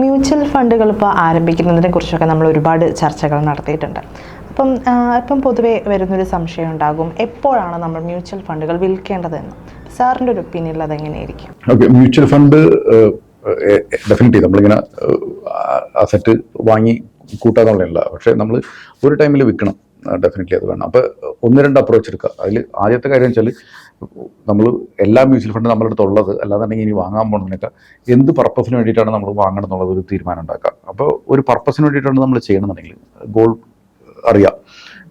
Mutual ഫണ്ടുകൾ ഇപ്പോൾ ആരംഭിക്കുന്നതിനെ കുറിച്ചൊക്കെ നമ്മൾ ഒരുപാട് ചർച്ചകൾ നടത്തിയിട്ടുണ്ട്. അപ്പം ഇപ്പം പൊതുവെ വരുന്നൊരു സംശയം ഉണ്ടാകും. എപ്പോഴാണ് നമ്മൾ മ്യൂച്വൽ ഫണ്ടുകൾ വിൽക്കേണ്ടതെന്ന്? സാറിന്റെ ഒരു ഒപ്പീനിയനിൽ അതെങ്ങനെയായിരിക്കും? ഓക്കെ മ്യൂച്വൽ ഫണ്ട് ഡെഫിനറ്റ്ലി നമ്മളിങ്ങനെ അസറ്റ് വാങ്ങി കൂട്ടാന്നുള്ളതല്ല. പക്ഷേ നമ്മൾ ഒരു ടൈമിൽ വിൽക്കണം. ഡെഫിനറ്റ്ലി അത് വേണം. അപ്പോൾ ഒന്ന് രണ്ട് അപ്രോച്ച് എടുക്കുക. അതിൽ ആദ്യത്തെ കാര്യം വെച്ചാൽ നമ്മൾ എല്ലാ മ്യൂച്വൽ ഫണ്ട് നമ്മുടെ അടുത്ത് ഉള്ളത് ഇനി വാങ്ങാൻ പോകുന്നതിനൊക്കെ എന്ത് പർപ്പസിന് വേണ്ടിയിട്ടാണ് നമ്മൾ വാങ്ങണം എന്നുള്ളത് ഒരു തീരുമാനം ഉണ്ടാക്കുക. അപ്പോൾ ഒരു പർപ്പസിന് വേണ്ടിയിട്ടാണ് നമ്മൾ ചെയ്യണമെന്നുണ്ടെങ്കിൽ ഗോൾ അറിയാം.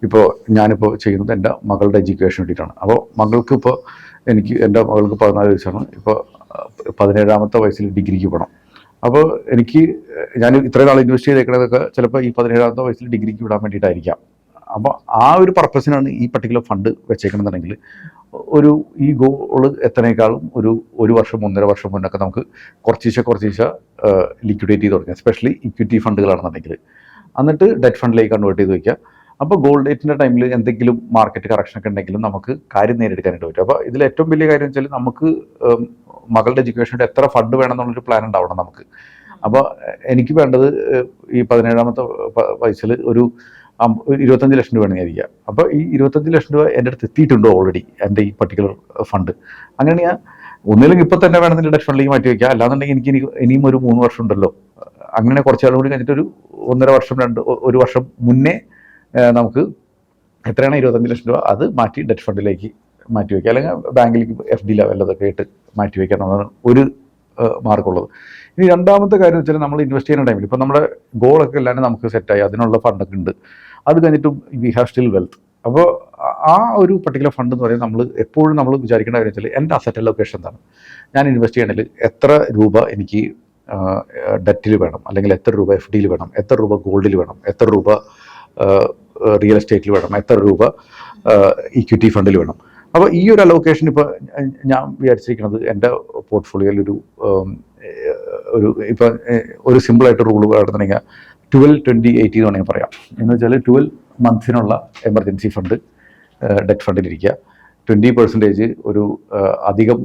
ഇപ്പോൾ ഞാനിപ്പോൾ ചെയ്യുന്നത് എന്റെ മകളുടെ എഡ്യൂക്കേഷൻ വേണ്ടിയിട്ടാണ്. അപ്പോൾ മകൾക്ക് ഇപ്പോൾ എനിക്ക് എന്റെ മകൾക്ക് പതിനാല് വയസ്സാണ്. ഇപ്പോൾ പതിനേഴാമത്തെ വയസ്സിൽ ഡിഗ്രിക്ക് പോകണം. അപ്പോൾ എനിക്ക് ഞാൻ ഇത്രയും നാൾ ഇൻവെസ്റ്റ് ചെയ്തേക്കണതൊക്കെ ചിലപ്പോൾ ഈ പതിനേഴാമത്തെ വയസ്സിൽ ഡിഗ്രിക്ക് വിടാൻ വേണ്ടിയിട്ടായിരിക്കാം. അപ്പോൾ ആ ഒരു പർപ്പസിനാണ് ഈ പർട്ടിക്കുലർ ഫണ്ട് വെച്ചേക്കണമെന്നുണ്ടെങ്കിൽ ഒരു ഈ ഗോൾ എത്തനേക്കാളും ഒരു ഒരു വർഷം ഒന്നര വർഷം മുന്നൊക്കെ നമുക്ക് കുറച്ചീശ കുറച്ചീശ ലിക്വിഡേറ്റ് ചെയ്ത് തുടങ്ങാം. എസ്പെഷ്യലി ഇക്വിറ്റി ഫണ്ടുകളാണെന്നുണ്ടെങ്കിൽ. എന്നിട്ട് ഡെറ്റ് ഫണ്ടിലേക്ക് കൺവേർട്ട് ചെയ്ത് വയ്ക്കുക അപ്പോൾ ഗോൾഡ് ഡേറ്റിന്റെ ടൈമിൽ എന്തെങ്കിലും മാർക്കറ്റ് കറക്ഷനൊക്കെ ഉണ്ടെങ്കിലും നമുക്ക് കാര്യം നേരിടുക്കാനായിട്ട് പറ്റും. അപ്പോൾ ഇതിൽ ഏറ്റവും വലിയ കാര്യം വെച്ചാൽ നമുക്ക് മകളുടെ എഡ്യൂക്കേഷന്റെ എത്ര ഫണ്ട് വേണം എന്നുള്ളൊരു പ്ലാൻ ഉണ്ടാവണം നമുക്ക്. അപ്പോൾ എനിക്ക് വേണ്ടത് ഈ പതിനേഴാമത്തെ വയസ്സിൽ ഒരു ഇരുപത്തഞ്ച് ലക്ഷം രൂപ ഇരിക്കുക അപ്പോൾ ഈ ഇരുപത്തഞ്ച് ലക്ഷം രൂപ എന്റെ അടുത്ത് എത്തിയിട്ടുണ്ടോ ഓൾറെഡി എന്റെ ഈ പർട്ടിക്കുലർ ഫണ്ട് അങ്ങനെ ഞാൻ ഒന്നില്ലെങ്കിൽ ഇപ്പോൾ തന്നെ വേണമെന്നില്ല ഡെറ്റ് ഫണ്ടിലേക്ക് മാറ്റി വയ്ക്കുക അല്ലാന്നുണ്ടെങ്കിൽ എനിക്ക് ഇനി ഇനിയും ഒരു മൂന്ന് വർഷം ഉണ്ടല്ലോ. അങ്ങനെ കുറച്ചാളും കൂടി കഴിഞ്ഞിട്ട് ഒരു ഒന്നര വർഷം രണ്ട് ഒരു വർഷം മുന്നേ നമുക്ക് എത്രയാണ് ഇരുപത്തഞ്ച് ലക്ഷം രൂപ അത് മാറ്റി ഡെറ്റ് ഫണ്ടിലേക്ക് മാറ്റി വയ്ക്കുക അല്ലെങ്കിൽ ബാങ്കിലേക്ക് എഫ് ഡി ലെവലതൊക്കെ ആയിട്ട് മാറ്റി വയ്ക്കുക എന്നുള്ളതാണ് ഒരു മാർക്കുള്ളത് ഇനി രണ്ടാമത്തെ കാര്യം വെച്ചാൽ നമ്മൾ ഇൻവെസ്റ്റ് ചെയ്യുന്ന ടൈമിൽ ഇപ്പോൾ നമ്മുടെ ഗോളൊക്കെ എല്ലാവരും നമുക്ക് സെറ്റായി അതിനുള്ള ഫണ്ടൊക്കെ ഉണ്ട്. അത് കഴിഞ്ഞിട്ടും വി ഹാവ് സ്റ്റിൽ വെൽത്ത് അപ്പോൾ ആ ഒരു പർട്ടിക്കുലർ ഫണ്ട് എന്ന് പറയുന്നത് നമ്മൾ എപ്പോഴും നമ്മൾ വിചാരിക്കേണ്ട കാര്യം വെച്ചാൽ എന്റെ അസറ്റ് ലൊക്കേഷൻ എന്താണ് ഞാൻ ഇൻവെസ്റ്റ് ചെയ്യണമെങ്കിൽ എത്ര രൂപ എനിക്ക് ഡെറ്റിൽ വേണം അല്ലെങ്കിൽ എത്ര രൂപ എഫ് ഡിയിൽ വേണം എത്ര രൂപ ഗോൾഡിൽ വേണം എത്ര രൂപ റിയൽ എസ്റ്റേറ്റിൽ വേണം എത്ര രൂപ ഇക്വിറ്റി ഫണ്ടിൽ വേണം. അപ്പോൾ ഈ ഒരു അലോക്കേഷൻ ഇപ്പോൾ ഞാൻ വിചാരിച്ചിരിക്കുന്നത് എന്റെ പോർട്ട്ഫോളിയോയിൽ ഒരു ഒരു ഇപ്പോൾ ഒരു സിമ്പിളായിട്ട് റൂൾ നടത്തണമെങ്കിൽ ട്വൽവ് ട്വന്റി എയ്റ്റി എന്ന് വേണമെങ്കിൽ പറയാം. എന്ന് വെച്ചാൽ ട്വൽവ് മന്ത്സിനുള്ള എമർജൻസി ഫണ്ട് ഡെറ്റ് ഫണ്ടിലിരിക്കുക. ട്വന്റി പെർസെന്റേജ് ഒരു അധികം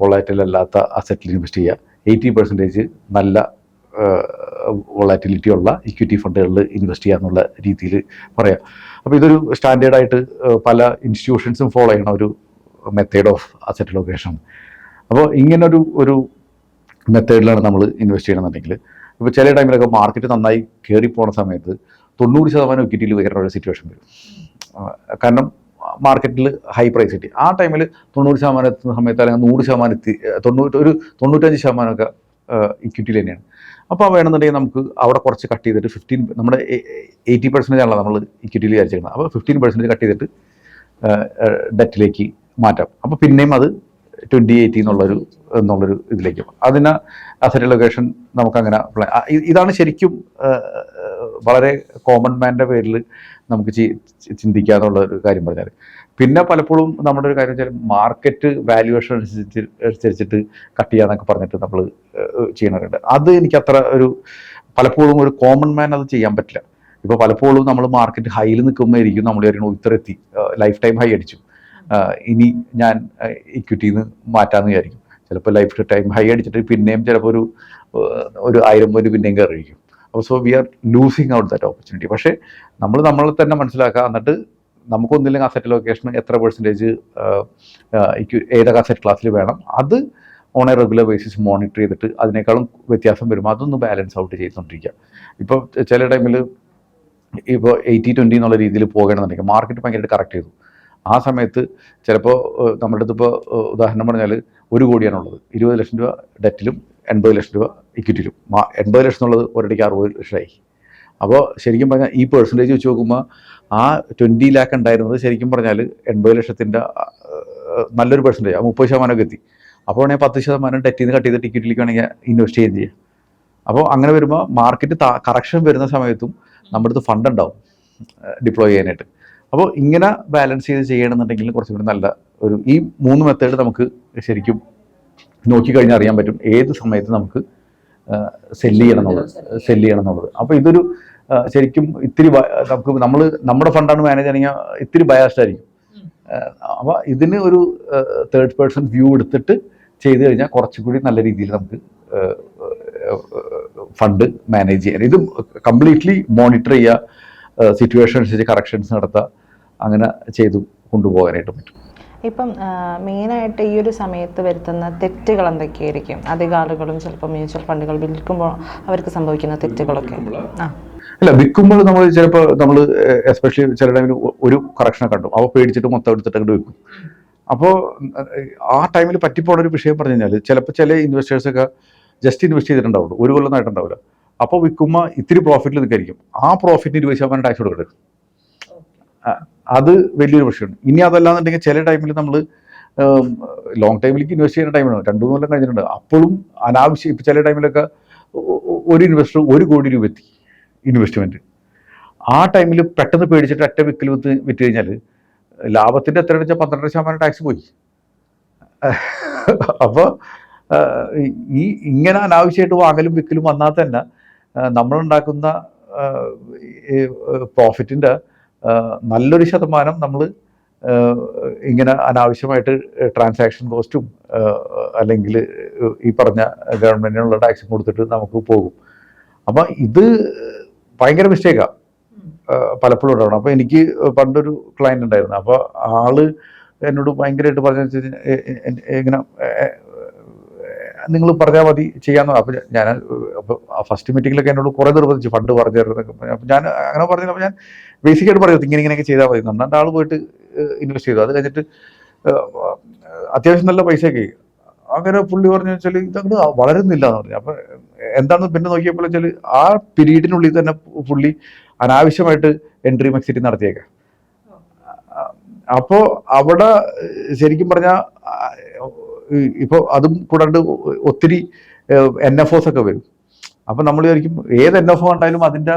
വൊളാറ്റിൽ അല്ലാത്ത അസറ്റിൽ ഇൻവെസ്റ്റ് ചെയ്യുക. എയ്റ്റി പെർസെന്റേജ് നല്ല വൊളാറ്റിലിറ്റി ഉള്ള ഇക്വിറ്റി ഫണ്ടുകളിൽ ഇൻവെസ്റ്റ് ചെയ്യുക എന്നുള്ള രീതിയിൽ പറയാം. അപ്പോൾ ഇതൊരു സ്റ്റാൻഡേർഡായിട്ട് പല ഇൻസ്റ്റിറ്റ്യൂഷൻസും ഫോളോ ചെയ്യണ ഒരു മെത്തേഡ് ഓഫ് അസറ്റ് ലൊക്കേഷൻ. അപ്പോൾ ഇങ്ങനൊരു ഒരു മെത്തേഡിലാണ് നമ്മൾ ഇൻവെസ്റ്റ് ചെയ്യണമെന്നുണ്ടെങ്കിൽ. ഇപ്പോൾ ചില ടൈമിലൊക്കെ മാർക്കറ്റ് നന്നായി കയറി പോണ സമയത്ത് തൊണ്ണൂറ് ശതമാനം ഇക്വിറ്റിയിൽ വരേണ്ട ഒരു സിറ്റുവേഷൻ വരും. കാരണം മാർക്കറ്റിൽ ഹൈ പ്രൈസ് കിട്ടി. ആ ടൈമിൽ തൊണ്ണൂറ് ശതമാനം എത്തുന്ന സമയത്ത് അല്ലെങ്കിൽ നൂറ് ശതമാനം എത്തി തൊണ്ണൂറ്റി ഒരു തൊണ്ണൂറ്റഞ്ച് ശതമാനമൊക്കെ ഇക്വിറ്റിയിൽ തന്നെയാണ്. അപ്പോൾ വേണമെന്നുണ്ടെങ്കിൽ നമുക്ക് അവിടെ കുറച്ച് കട്ട് ചെയ്തിട്ട് ഫിഫ്റ്റീൻ നമ്മുടെ എയ്റ്റി പെർസെന്റേജ് ആണല്ലോ നമ്മൾ ഇക്വിറ്റിയിൽ വിചാരിച്ചിരിക്കുന്നത് അപ്പോൾ ഫിഫ്റ്റീൻ പെർസെന്റേജ് കട്ട് ചെയ്തിട്ട് ഡെറ്റിലേക്ക് മാറ്റാം. അപ്പോൾ പിന്നെയും അത് ട്വന്റി എയ്റ്റി എന്നുള്ളൊരു എന്നുള്ളൊരു ഇതിലേക്ക്. അതിന് അസറ്റ് ലൊക്കേഷൻ നമുക്കങ്ങനെ ഇതാണ് ശരിക്കും വളരെ കോമൺ മാന്റെ പേരിൽ നമുക്ക് ചി- ചി- ചിന്തിക്കുക എന്നുള്ള ഒരു കാര്യം പറഞ്ഞാൽ പിന്നെ പലപ്പോഴും നമ്മുടെ ഒരു കാര്യം വെച്ചാൽ മാർക്കറ്റ് വാല്യുവേഷൻ അനുസരിച്ച് അനുസരിച്ചിട്ട് കട്ട് ചെയ്യാന്നൊക്കെ പറഞ്ഞിട്ട് നമ്മൾ ചെയ്യണവരുണ്ട് അത് എനിക്ക് അത്ര ഒരു പലപ്പോഴും ഒരു കോമൺ മാൻ അത് ചെയ്യാൻ പറ്റില്ല. ഇപ്പോൾ പലപ്പോഴും നമ്മൾ മാർക്കറ്റ് ഹൈയിൽ നിൽക്കുമ്പോഴായിരിക്കും നമ്മൾ വിചാരിക്കണം ഇത്ര എത്തി ലൈഫ് ടൈം ഹൈ അടിച്ചു. ഇനി ഞാൻ ഇക്വിറ്റിന്ന് നിന്ന് മാറ്റാമെന്ന് വിചാരിക്കും. ചിലപ്പോൾ ലൈഫ് ടൈം ഹൈ അടിച്ചിട്ട് പിന്നെയും ചിലപ്പോൾ ഒരു ഒരു ആയിരം പോയിന്റ് പിന്നെയും കയറിയിരിക്കും അപ്പോൾ so we are losing out that opportunity പക്ഷേ നമ്മൾ നമ്മളെ തന്നെ മനസ്സിലാക്കുക എന്നിട്ട് നമുക്കൊന്നില്ലെങ്കിൽ അസറ്റ് ലൊക്കേഷൻ എത്ര പെർസെന്റേജ് ഏതൊക്കെ അസറ്റ് ക്ലാസ്സിൽ വേണം. അത് on a regular basis monitor ചെയ്തിട്ട് അതിനേക്കാളും വ്യത്യാസം വരുമ്പോൾ അതൊന്ന് ബാലൻസ് ഔട്ട് ചെയ്തുകൊണ്ടിരിക്കുക ഇപ്പോൾ ചില ടൈമിൽ ഇപ്പോൾ എയ്റ്റി ട്വന്റി എന്നുള്ള രീതിയിൽ പോകണമെന്നുണ്ടെങ്കിൽ മാർക്കറ്റ് ഭയങ്കരമായിട്ട് കറക്റ്റ് ചെയ്തു. ആ സമയത്ത് ചിലപ്പോൾ നമ്മുടെ അടുത്ത് ഇപ്പോൾ ഉദാഹരണം പറഞ്ഞാൽ ഒരു കോടിയാണുള്ളത്. ഇരുപത് ലക്ഷം രൂപ ഡെറ്റിലും എൺപത് ലക്ഷം രൂപ ഇക്വിറ്റിയിലും. എൺപത് ലക്ഷം എന്നുള്ളത് ഒരടിക്ക് അറുപത് ലക്ഷമായി അപ്പോൾ ശരിക്കും പറഞ്ഞാൽ ഈ പെർസെന്റേജ് വെച്ച് നോക്കുമ്പോൾ ആ ട്വന്റി ലാക്ക് ഉണ്ടായിരുന്നത് ശരിക്കും പറഞ്ഞാൽ എൺപത് ലക്ഷത്തിന്റെ നല്ലൊരു പെർസെന്റേജ് ആ മുപ്പത് ശതമാനമൊക്കെ എത്തി. അപ്പോൾ വേണമെങ്കിൽ പത്ത് ശതമാനം ഡെറ്റിൽ നിന്ന് കട്ട് ചെയ്ത് ടിക്കറ്റിലേക്ക് വേണമെങ്കിൽ ഇൻവെസ്റ്റ് ചെയ്യുകയും ചെയ്യാം. അപ്പോൾ അങ്ങനെ വരുമ്പോൾ മാർക്കറ്റ് കറക്ഷൻ വരുന്ന സമയത്തും നമ്മുടെ അടുത്ത് ഫണ്ട് ഉണ്ടാവും ഡിപ്ലോയ് ചെയ്യാനായിട്ട്. അപ്പോൾ ഇങ്ങനെ ബാലൻസ് ചെയ്ത് ചെയ്യണമെന്നുണ്ടെങ്കിൽ കുറച്ചും കൂടി നല്ല ഒരു ഈ മൂന്ന് മെത്തേഡ് നമുക്ക് ശരിക്കും നോക്കിക്കഴിഞ്ഞാൽ അറിയാൻ പറ്റും ഏത് സമയത്ത് നമുക്ക് സെല്ല് ചെയ്യണം എന്നുള്ളത് സെല്ല് ചെയ്യണം എന്നുള്ളത്. അപ്പോൾ ഇതൊരു ശരിക്കും ഇത്തിരി നമുക്ക് നമ്മൾ നമ്മുടെ ഫണ്ടാണ് മാനേജ് ചെയ്യണമെങ്കിൽ ഇത്തിരി ബയാസ്ഡ് ആയിരിക്കും. അപ്പോൾ ഇതിന് ഒരു തേർഡ് പേഴ്സൺ വ്യൂ എടുത്തിട്ട് ചെയ്തു കഴിഞ്ഞാൽ കുറച്ചുകൂടി നല്ല രീതിയിൽ നമുക്ക് ഫണ്ട് മാനേജ് ചെയ്യാൻ ഇത് കംപ്ലീറ്റ്ലി മോണിറ്റർ ചെയ്യുക സിറ്റുവേഷൻ അനുസരിച്ച് കറക്ഷൻസ് നടത്തുക അങ്ങനെ ചെയ്തു കൊണ്ടുപോകാനായിട്ട് പറ്റും. ഇപ്പം മെയിനായിട്ട് ഈ ഒരു സമയത്ത് വരുത്തുന്ന തെറ്റുകൾ എന്തൊക്കെയായിരിക്കും? അധിക ആളുകളും ചിലപ്പോൾ മ്യൂച്വൽ ഫണ്ടുകൾ വിൽക്കുമ്പോൾ അവർക്ക് സംഭവിക്കുന്ന തെറ്റുകളൊക്കെ. അല്ല വിൽക്കുമ്പോൾ നമ്മൾ ചിലപ്പോൾ നമ്മൾ എസ്പെഷ്യലി ചില ടൈമിൽ ഒരു കറക്ഷനെ കണ്ടു. അവ പേടിച്ചിട്ട് മൊത്തം എടുത്തിട്ട് അങ്ങോട്ട് വിൽക്കും അപ്പോൾ ആ ടൈമിൽ പറ്റിപ്പോണ ഒരു വിഷയം പറഞ്ഞു കഴിഞ്ഞാൽ ചിലപ്പോൾ ചില ഇൻവെസ്റ്റേഴ്സൊക്കെ ജസ്റ്റ് ഇൻവെസ്റ്റ് ചെയ്തിട്ടുണ്ടാവുള്ളൂ. ഒരു കൊല്ലമായിട്ടുണ്ടാവില്ല അപ്പോൾ വിൽക്കുമ്പോൾ ഇത്തിരി പ്രോഫിറ്റിൽ നിൽക്കായിരിക്കും. ആ പ്രോഫിറ്റിന് ഇരുപത് ശതമാനം ടാക്സ് കൊടുക്കരുത്. ആ, അത് വലിയൊരു പ്രശ്നമാണ്. ഇനി അതല്ലാന്നുണ്ടെങ്കിൽ ചില ടൈമിൽ നമ്മൾ ലോങ് ടൈമിലേക്ക് ഇൻവെസ്റ്റ് ചെയ്യുന്ന ടൈമാണ് രണ്ടു മൂന്ന് കൊല്ലം കഴിഞ്ഞിട്ടുണ്ട്. അപ്പോഴും അനാവശ്യം ഇപ്പം ചില ടൈമിലൊക്കെ ഒരു ഇൻവെസ്റ്റർ ഒരു കോടി രൂപ എത്തി ഇൻവെസ്റ്റ്മെന്റ് ആ ടൈമിൽ പെട്ടെന്ന് പേടിച്ചിട്ട് അറ്റ വിക്കൽ വിത്ത് വിറ്റ് കഴിഞ്ഞാൽ ലാഭത്തിന്റെ എത്ര വെച്ചാൽ പന്ത്രണ്ട് ശതമാനം ടാക്സ് പോയി. അപ്പോൾ ഈ ഇങ്ങനെ അനാവശ്യമായിട്ട് വാങ്ങലും വിക്കലും വന്നാൽ തന്നെ നമ്മളുണ്ടാക്കുന്ന പ്രോഫിറ്റിന്റെ നല്ലൊരു ശതമാനം നമ്മൾ ഇങ്ങനെ അനാവശ്യമായിട്ട് ട്രാൻസാക്ഷൻ കോസ്റ്റും അല്ലെങ്കിൽ ഈ പറഞ്ഞ ഗവൺമെന്റിനുള്ള ടാക്സും കൊടുത്തിട്ട് നമുക്ക് പോകും. അപ്പം ഇത് ഭയങ്കര മിസ്റ്റേക്കാണ് പലപ്പോഴും ഉണ്ടാവണം. അപ്പോൾ എനിക്ക് പണ്ടൊരു ക്ലയന്റ് ഉണ്ടായിരുന്നു. അപ്പോൾ ആൾ എന്നോട് ഭയങ്കരമായിട്ട് പറഞ്ഞു ഇങ്ങനെ നിങ്ങൾ പറഞ്ഞാൽ മതി ചെയ്യാന്ന് അപ്പോൾ ഞാൻ ഫസ്റ്റ് മീറ്റിങ്ങിലൊക്കെ എന്നോട് കുറേ നിർബന്ധിച്ചു ഫണ്ട് പറഞ്ഞു അപ്പോൾ ഞാൻ അങ്ങനെ പറഞ്ഞപ്പോൾ ഞാൻ ബേസിക്കായിട്ട് പറയുന്നത് ഇങ്ങനെ ഇങ്ങനെയൊക്കെ ചെയ്താൽ മതി. നന്നായിട്ട് ആൾ പോയിട്ട് ഇൻവെസ്റ്റ് ചെയ്തു. അത് കഴിഞ്ഞിട്ട് അത്യാവശ്യം നല്ല പൈസയൊക്കെ. അങ്ങനെ പുള്ളി പറഞ്ഞു വെച്ചാൽ ഇതങ്ങോട്ട് വളരുന്നില്ല എന്ന് പറഞ്ഞു. അപ്പോൾ എന്താണെന്ന് പിന്നെ നോക്കിയപ്പോൾ വെച്ചാൽ ആ പീരീഡിനുള്ളിൽ തന്നെ പുള്ളി അനാവശ്യമായിട്ട് എൻട്രി മെക്സിറ്റി നടത്തിയേക്കാം. അപ്പോൾ അവിടെ ശരിക്കും പറഞ്ഞാൽ ഇപ്പോൾ അതും കൂടാണ്ട് ഒത്തിരി എൻ എഫ് ഒസ് ഒക്കെ വരും. അപ്പം നമ്മൾ വിചാരിക്കും ഏത് എൻ എഫ് ഒ കണ്ടാലും അതിന്റെ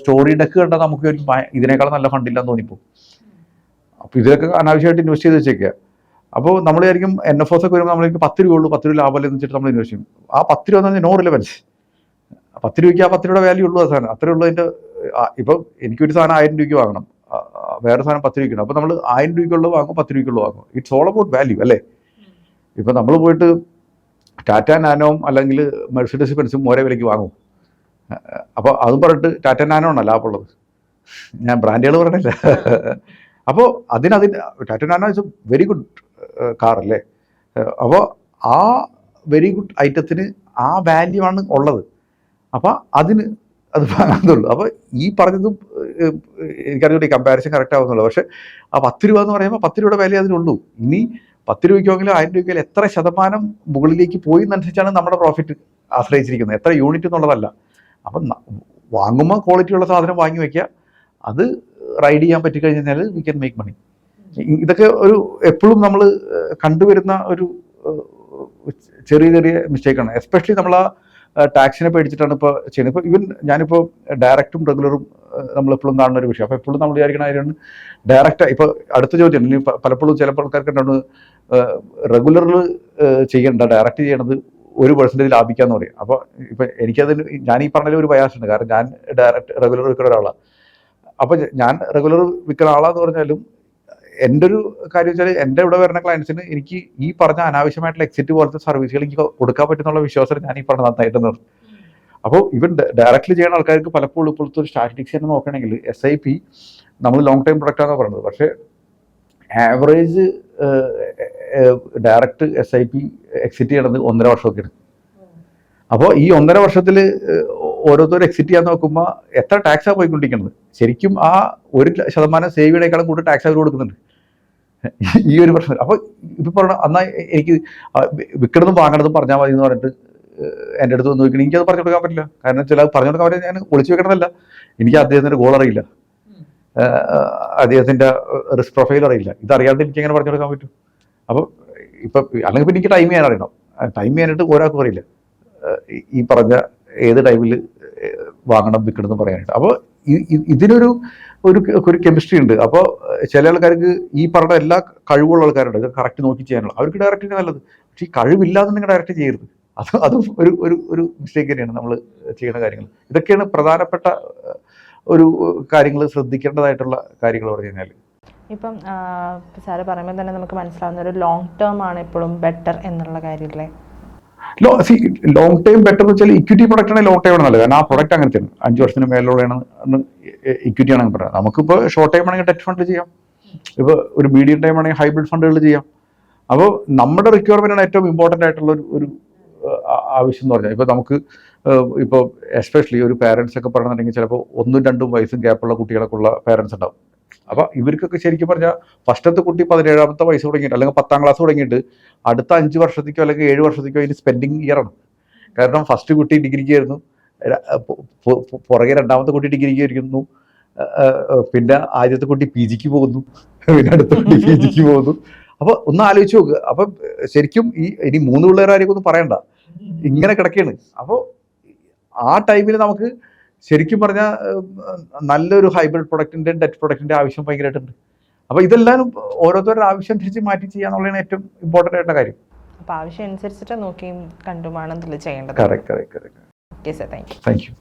സ്റ്റോറി ഡെക്ക് കണ്ടാൽ നമുക്ക് വിചാരിക്കും ഇതിനേക്കാളും നല്ല ഫണ്ടില്ലാന്ന് തോന്നിപ്പോ അപ്പോൾ ഇതിലൊക്കെ അനാവശ്യമായിട്ട് ഇൻവെസ്റ്റ് ചെയ്ത് വെച്ചേക്കുക അപ്പോൾ നമ്മൾ വിചാരിക്കും എൻ എഫ് ഒസ് ഒക്കെ വരുമ്പോൾ നമ്മൾ പത്ത് രൂപ ഉള്ളൂ പത്ത് രൂപ ലാഭമല്ലേ എന്ന് വെച്ചിട്ട് നമ്മൾ ഇൻവെസ്റ്റ് ചെയ്യും. ആ പത്ത് രൂപ എന്ന് പറഞ്ഞാൽ നോ പത്ത് രൂപയ്ക്ക് ആ പത്ത് രൂപയുടെ വാല്യൂ ഉള്ളൂ ആ സാധനം. അത്രേ ഉള്ളൂ അതിന്റെ ഇപ്പം എനിക്കൊരു സാധനം ആയിരം രൂപയ്ക്ക് വാങ്ങണം. വേറെ സാധനം പത്ത് രൂപയ്ക്ക് അപ്പോൾ നമ്മൾ ആയിരം രൂപയ്ക്കുള്ളത് വാങ്ങും പത്ത് രൂപയ്ക്കുള്ളത് വാങ്ങും. ഇറ്റ്സ് ഓൾ അബൌട്ട് വാല്യൂ അല്ലേ? ഇപ്പം നമ്മൾ പോയിട്ട് ടാറ്റ നാനോം അല്ലെങ്കിൽ മെഴ്സിഡസ് ബെൻസും ഒരേ വിലയ്ക്ക് വാങ്ങും. അപ്പോൾ അതും പറഞ്ഞിട്ട് ടാറ്റ നാനോ ആണ് ലാഭമുള്ളത് ഞാൻ ബ്രാൻഡുകൾ പറഞ്ഞില്ല. അപ്പോൾ അതിനതിന് Tata Nano is very good car അല്ലേ? അപ്പോൾ ആ വെരി ഗുഡ് ഐറ്റത്തിന് ആ വാല്യൂ ആണ് ഉള്ളത്. അപ്പോൾ അതിന് അത് വാങ്ങുന്നുള്ളൂ. അപ്പോൾ ഈ പറഞ്ഞതും ഈ കമ്പാരിസൺ കറക്റ്റ് ആവുന്നുള്ളൂ. പക്ഷേ ആ പത്ത് രൂപ എന്ന് പറയുമ്പോൾ പത്ത് രൂപയുടെ വില അതിനുള്ളൂ. ഇനി പത്ത് രൂപയ്ക്കെങ്കിലും ആയിരം രൂപയ്ക്കെങ്കിലും എത്ര ശതമാനം മുകളിലേക്ക് പോയി എന്നനുസരിച്ചാണ് നമ്മുടെ പ്രോഫിറ്റ് ആശ്രയിച്ചിരിക്കുന്നത്. എത്ര യൂണിറ്റ് എന്നുള്ളതല്ല. അപ്പം വാങ്ങുമ്പോൾ ക്വാളിറ്റിയുള്ള സാധനം വാങ്ങി വയ്ക്കുക അത് റൈഡ് ചെയ്യാൻ പറ്റിക്കഴിഞ്ഞാൽ വി ക്യാൻ മേക്ക് മണി ഇതൊക്കെ ഒരു എപ്പോഴും നമ്മൾ കണ്ടുവരുന്ന ഒരു ചെറിയ ചെറിയ മിസ്റ്റേക്കാണ് എസ്പെഷ്യലി നമ്മൾ ആ ടാക്സിനെ പേടിച്ചിട്ടാണ് ഇപ്പോൾ ചെയ്യുന്നത്. ഇപ്പോൾ ഈവൻ ഞാനിപ്പോൾ ഡയറക്റ്റും റെഗുലറും നമ്മൾ എപ്പോഴും കാണുന്ന ഒരു വിഷയം. അപ്പോൾ എപ്പോഴും നമ്മൾ വിചാരിക്കണ കാര്യമാണ് ഡയറക്റ്റ് ഇപ്പോൾ അടുത്ത ചോദ്യം പലപ്പോഴും ചില ആൾക്കാർക്ക് എന്താണ് റെഗുലറിൽ ചെയ്യേണ്ട ഡയറക്റ്റ് ചെയ്യണത് ഒരു പെർസെന്റേജ് ലാഭിക്കാന്ന് പറയും. അപ്പോൾ ഇപ്പം എനിക്കത് ഞാൻ ഈ പറഞ്ഞതിൽ ഒരു ബയാസ് ഉണ്ട്. കാരണം ഞാൻ ഡയറക്റ്റ് റെഗുലർ വിൽക്കുന്ന ഒരാളാണ് അപ്പോൾ ഞാൻ റെഗുലർ വിൽക്കുന്ന ആളാന്ന് പറഞ്ഞാലും എന്റെ ഒരു കാര്യം വെച്ചാൽ എന്റെ ഇവിടെ വരുന്ന ക്ലയൻസിന് എനിക്ക് ഈ പറഞ്ഞ അനാവശ്യമായിട്ടുള്ള എക്സിറ്റ് പോലത്തെ സർവീസുകൾ എനിക്ക് കൊടുക്കാൻ പറ്റുന്നുള്ള വിശ്വാസം ഞാൻ ഈ പറഞ്ഞ നന്നായിട്ട് നിർത്തും. അപ്പോൾ ഇവൻ ഡയറക്റ്റ് ചെയ്യുന്ന ആൾക്കാർക്ക് പലപ്പോഴും ഇപ്പോഴത്തെ ഒരു സ്റ്റാറ്റിസ്റ്റിക്സ് തന്നെ നോക്കുകയാണെങ്കിൽ എസ് ഐ പി നമ്മൾ ലോങ് ടൈം പ്രൊഡക്റ്റ് ആണെന്ന് പറയുന്നത്. പക്ഷേ average direct S I P exit ചെയ്യണത് ഒന്നര വർഷമൊക്കെ എടുക്കും. അപ്പോൾ ഈ ഒന്നര വർഷത്തിൽ ഓരോരുത്തർ എക്സിറ്റ് ചെയ്യാൻ നോക്കുമ്പോൾ എത്ര ടാക്സാണ് പോയിക്കൊണ്ടിരിക്കുന്നത് ശരിക്കും ആ ഒരു ശതമാനം സേവ് ചെയ്യണേക്കാളും കൂടുതൽ ടാക്സ് അവർ കൊടുക്കുന്നുണ്ട്. ഈ ഒരു പ്രശ്നം. അപ്പോൾ ഇപ്പം പറഞ്ഞ എന്നാൽ എനിക്ക് വിൽക്കണതും വാങ്ങണതും പറഞ്ഞാൽ മതി എന്ന് പറഞ്ഞിട്ട് എന്റെ അടുത്ത് നോക്കണം എനിക്കത് പറഞ്ഞു കൊടുക്കാൻ പറ്റില്ല. കാരണം ചില പറഞ്ഞു കൊടുക്കാൻ പറ്റില്ല. ഞാൻ ഒളിച്ചു വെക്കണതല്ല. എനിക്ക് അദ്ദേഹത്തിന്റെ ഗോൾ അറിയില്ല. അദ്ദേഹത്തിന്റെ റിസ്ക് പ്രൊഫൈൽ അറിയില്ല. ഇതറിയാണ്ട് എനിക്ക് എങ്ങനെ പറഞ്ഞു കൊടുക്കാൻ പറ്റും. അപ്പോൾ ഇപ്പം അല്ലെങ്കിൽ പിന്നെ എനിക്ക് ടൈം ചെയ്യാൻ അറിയണം. ടൈം ചെയ്യാനായിട്ട് ഒരാൾക്കും അറിയില്ല. ഈ- പറഞ്ഞ ഏത് ടൈമിൽ വാങ്ങണം വിൽക്കണം എന്ന് പറയാനായിട്ട്. അപ്പോൾ ഇതിനൊരു ഒരു ഒരു കെമിസ്ട്രി ഉണ്ട്. അപ്പോൾ ചില ആൾക്കാർക്ക് ഈ പറഞ്ഞ എല്ലാ കഴിവുള്ള ആൾക്കാരുണ്ട്. ഇത് കറക്റ്റ് നോക്കി ചെയ്യാനുള്ള. അവർക്ക് ഡയറക്റ്റ് നല്ലത്. പക്ഷേ ഈ കഴിവില്ലാതെ നിങ്ങൾ ഡയറക്റ്റ് ചെയ്യരുത്. അത് അതും ഒരു ഒരു ഒരു മിസ്റ്റേക്ക് തന്നെയാണ് നമ്മൾ ചെയ്യുന്ന കാര്യങ്ങൾ. ഇതൊക്കെയാണ് പ്രധാനപ്പെട്ട ഒരു കാര്യങ്ങൾ ശ്രദ്ധിക്കേണ്ടതായിട്ടുള്ള കാര്യങ്ങൾ പറഞ്ഞു കഴിഞ്ഞാൽ ഇപ്പം സാറ് പറയുമ്പോൾ തന്നെ നമുക്ക് മനസ്സിലാവുന്ന ഒരു ലോങ് ടേം ആണ് എപ്പോഴും ബെറ്റർ എന്നുള്ള കാര്യമില്ലേ ലോ സി ലോങ് ടൈം ബെറ്റർ എന്ന് വെച്ചാൽ ഇക്വിറ്റി പ്രൊഡക്റ്റ് ആണെങ്കിൽ ലോങ് ടൈം ആണ് നല്ലത്. കാരണം ആ പ്രൊഡക്റ്റ് അങ്ങനത്തെയാണ് അഞ്ച് വർഷത്തിന് മേലുള്ളതാണ് ഇക്വിറ്റി ആണെങ്കിൽ പറയുന്നത് നമുക്കിപ്പോൾ ഷോർട്ട് ടൈം ആണെങ്കിൽ ഡെറ്റ് ഫണ്ട് ചെയ്യാം. ഇപ്പോൾ ഒരു മീഡിയം ടൈം ആണെങ്കിൽ ഹൈബ്രിഡ് ഫണ്ടുകൾ ചെയ്യാം. അപ്പോൾ നമ്മുടെ റിക്വയർമെന്റ് ആണ് ഏറ്റവും ഇമ്പോർട്ടന്റ് ആയിട്ടുള്ള ഒരു ആവശ്യം എന്ന് പറഞ്ഞാൽ ഇപ്പോൾ നമുക്ക് ഇപ്പോൾ എസ്പെഷ്യലി ഒരു പാരൻസ് ഒക്കെ പറയുന്നുണ്ടെങ്കിൽ ചിലപ്പോൾ ഒന്നും രണ്ടും വയസ്സും ഗ്യാപ്പുള്ള കുട്ടികളൊക്കെ ഉള്ള പാരൻസ് ഉണ്ടാവും. അപ്പോൾ ഇവർക്കൊക്കെ ശരിക്കും പറഞ്ഞാൽ ഫസ്റ്റത്തെ കുട്ടി പതിനേഴാമത്തെ വയസ്സ് തുടങ്ങിയിട്ട് അല്ലെങ്കിൽ പത്താം ക്ലാസ് തുടങ്ങിയിട്ട് അടുത്ത അഞ്ച് വർഷത്തേക്കോ അല്ലെങ്കിൽ ഏഴ് വർഷത്തേക്കോ അതിന് സ്പെൻഡിങ് ഇയർ ആണ്. കാരണം ഫസ്റ്റ് കുട്ടി ഡിഗ്രിക്ക് ആയിരുന്നു. പുറകെ രണ്ടാമത്തെ കുട്ടി ഡിഗ്രിക്ക് ഏഹ് പിന്നെ ആദ്യത്തെ കുട്ടി പി ജിക്ക് പോകുന്നു. പിന്നെ അടുത്ത കുട്ടി പി ജിക്ക് പോകുന്നു. അപ്പൊ ഒന്ന് ആലോചിച്ച് നോക്ക്. അപ്പൊ ശരിക്കും ഈ ഇനി മൂന്ന് പിള്ളേരാരെയൊക്കെ ഒന്നും പറയണ്ട. ഇങ്ങനെ കിടക്കുകയാണ് അപ്പോൾ ആ ടൈമിൽ നമുക്ക് ശരിക്കും പറഞ്ഞാൽ നല്ലൊരു ഹൈബ്രിഡ് പ്രൊഡക്റ്റിന്റെയും ഡെറ്റ് പ്രൊഡക്റ്റിന്റെ ആവശ്യം ഭയങ്കരമായിട്ടുണ്ട് അപ്പോൾ ഇതെല്ലാം ഓരോരുത്തരുടെ ആവശ്യം തിരിച്ച് മാറ്റി ചെയ്യാന്നുള്ളതാണ് ഏറ്റവും ഇമ്പോർട്ടന്റ് ആയിട്ടുള്ള കാര്യം. അപ്പോൾ ആവശ്യം അനുസരിച്ചിട്ട് നോക്കിയും കണ്ടുമാണ് ഇതിൽ ചെയ്യേണ്ടത്. Correct correct correct okay sir thank you thank you